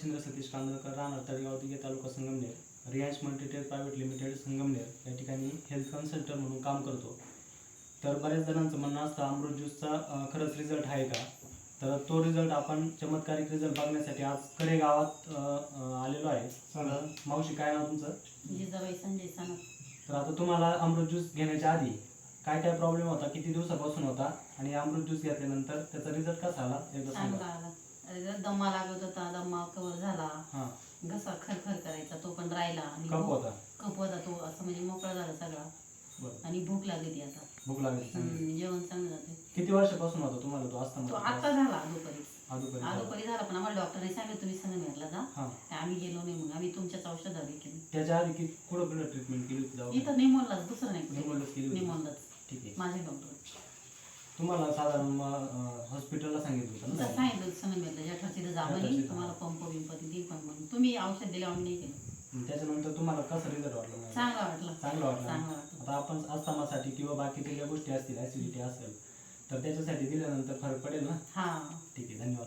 रामचंद्र सतीश कांदळकर राहणार तळेगाव दिघे तालुका Sangamner. Riyansh multitel private limited Sangamner या ठिकाणी हेल्थ कन्सल्टंट म्हणून काम करतो. तर बऱ्याच जणांचं म्हणणं असतं अमृत ज्यूसचा खरंच रिझल्ट आहे का? तर तो रिझल्ट आपण चमत्कारिक रिझल्ट बघण्यासाठी आज कडे गावात आलेलो आहे. मावशी काय नाव तुमचं? जिजाबाई संजय सानप. तर आता तुम्हाला अमृत ज्यूस घेण्याच्या आधी काय काय प्रॉब्लेम होता किती दिवसापासून होता? आणि अमृत ज्यूस घेतल्यानंतर त्याचा रिझल्ट कसा आला? एकदा सांगा. दम्मा लागत होता दम्मा कवर झाला हां. घसा खरखर करायचा तो पण राहिला आणि कप होता. कप होता तो असं म्हणजे मोकळा झाला सगळा. आणि भूक लागली आता. भूक लागली जेवण चांगलं जाते किती वर्षापासून होता तुम्हाला तो तो असताना आता झाला अगोदर अगोदरी झाला. पण आम्हाला डॉक्टरने सांगितलं तुम्ही संगमेरला जा. हां. ते आम्ही गेलो नाही मग आम्ही तुमच्याच औषधावर केली. त्याच्या आधी किती कुठं कुठं ट्रीटमेंट केली होती? इथं निमोनलाच दुसरं नाही. कुठे निमोनलाच. ठीक आहे. माझे डॉक्टर तुम्हाला साधारण हॉस्पिटलला सांगितलं होतं तुमचं ना सांगितलं संगमेरला जेठा तिथं जा म्हणे जेठाची- तुम्हाला पंप बिंप ती पण म्हणून. तुम्ही औषध नाही केलं त्याच्यानंतर तुम्हाला कसं रिझल्ट वाटला? चांगला वाटलं. चांगलं वाटलं ना? चांगलं वाटलं. आता आपण अस्थमासाठी किंवा बाकीच्या ज्या गोष्टी असतील ऍसिडिटी असेल तर त्याच्यासाठी दिल्यानंतर फरक पडेल ना? हा. ठीक आहे धन्यवाद.